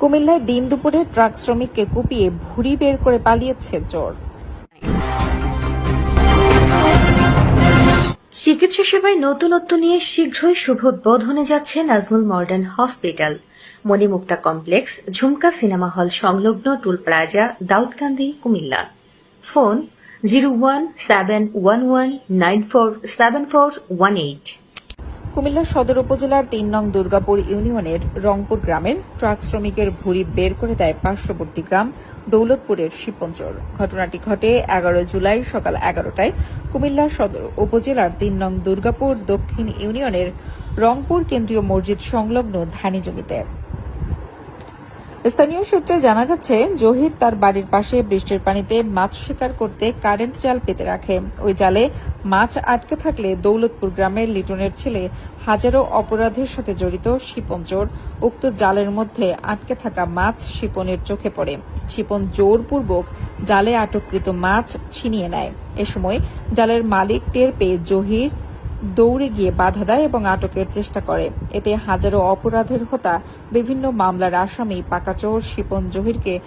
কুমিল্লায় দিন দুপুরে ট্রাক শ্রমিককে কুপিয়ে ভুড়ি বের করে পালিয়েছে চোর। চিকিৎসা সেবায় নতুনত্ব নিয়ে শীঘ্রই শুভোদ্বোধনে যাচ্ছে Nazmul modern hospital. Monimukta complex, Jhumka cinema hall সংলগ্ন Tul plaza, Daudkandi, Cumilla. Phone zero one seven one one nine four seven four one eight. Cumilla সদর উপজেলার তিন নং দুর্গাপুর ইউনিয়নের রংপুর গ্রামের ট্রাক শ্রমিকের ভুড়ি বের করে দেয় পার্শ্ববর্তী গ্রাম দৌলতপুরের শিপঞ্চর ঘটনাটি ঘটে এগারো জুলাই সকাল এগারোটায় কুমিল্লা সদর উপজেলার তিন নং দুর্গাপুর দক্ষিণ ইউনিয়নের রংপুর কেন্দ্রীয় মসজিদ সংলগ্ন ধানি জমিতে। স্থানীয় সূত্রে জানা গেছে, জহির তার বাড়ির পাশে বৃষ্টির পানিতে মাছ শিকার করতে কারেন্ট জাল পেতে রাখে। ওই জালে মাছ আটকে থাকলে দৌলতপুর গ্রামের লিটনের ছেলে হাজারো অপরাধের সাথে জড়িত শিপন চোর। উক্ত জালের মধ্যে আটকে থাকা মাছ শিপনের চোখে পড়ে। শিপন জোরপূর্বক জালে আটককৃত মাছ ছিনিয়ে নেয়। এ সময় জালের মালিক টের পেয়ে জহির দৌড়ে গিয়ে বাধা দেয় এবং আটকের চেষ্টা করে। এতে হাজারো অপরাধের হোতা বিভিন্ন মামলার আসামি পাকাচোর শিপন জহিরকে